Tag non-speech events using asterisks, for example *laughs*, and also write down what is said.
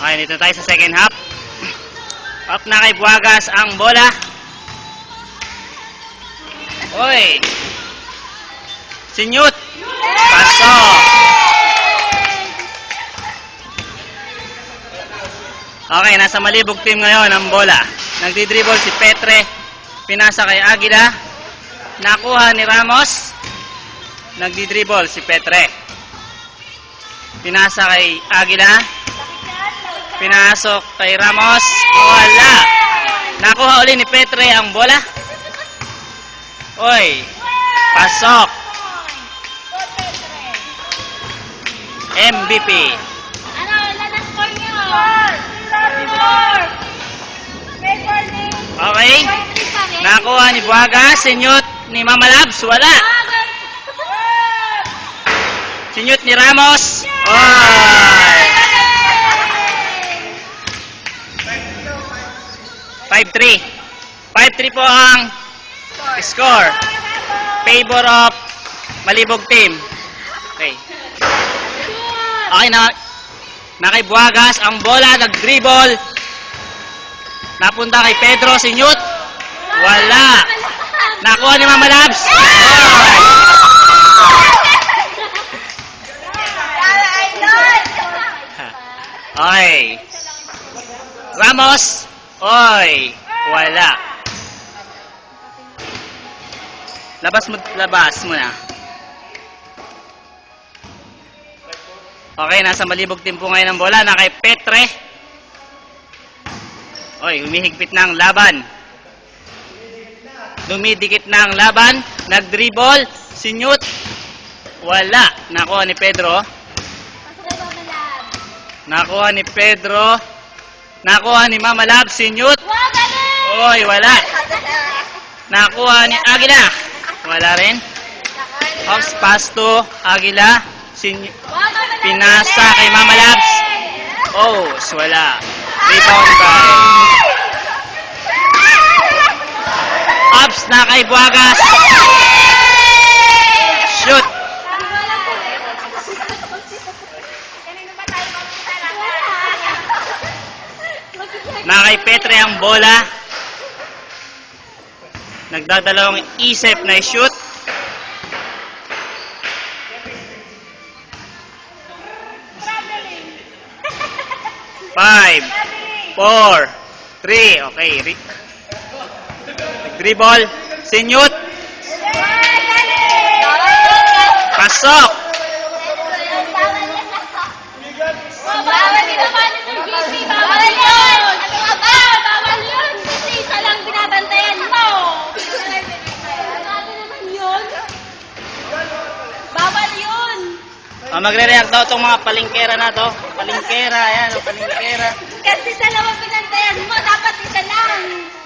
Okay, dito tayo sa second half. Up na kay Buagas ang bola. Oy! Sinyut! Paso! Okay, nasa malibog team ngayon ang bola. Nagdi-dribble si Petre. Pinasa kay Aguila. Nakuha ni Ramos. Nagdi-dribble si Petre. Pinasa kay Aguila. Pinasok kay Ramos. Wala. Nakuha uli ni Petre ang bola. Oy. Pasok. MVP. Ano, ang score niyo? Okay. Nakuha ni Buaga. Sinyot ni Mama Labs. Wala. Sinyot ni Ramos. Oy. 5-3. 5-3 po ang score. Favor of Malibog team. Okay. Okay na. Na kay Buagas ang bola, nag-dribble. Napunta kay Pedro Sinyut. Wala. Nakuha ni Mama Labs. Oy. Okay. Ramos. Oy. Wala. Labas mo, labas mo na. Okay, nasa malibog team po ngayon ang bola. Na kay Petre. Oy, humihigpit na ang laban. Dumidikit na ang laban. Nag-dribble. Sinyut. Wala. Nakuha ni Pedro. Nakuha ni Pedro. Nakuha ni Mama Lab. Sinyut. Oy, wala. *laughs* Nakuha ni Agila. Wala rin. Ops, pass to Agila. Sinyut. Pinasa kay Mama Labs. Oh, wala. Rebound by Ups na kay Buagas. Shoot. Na kay Petre ang bola. Nagdadalawang isip na shoot. Five, four, three. Okay. Re- Dribble. Sinyut. Pasok. Oh, magre-react daw tong mga palingkera na to. Palingkera, ayan, oh, palingkera. Kasi sa dalawa pinantayan mo, dapat isa lang.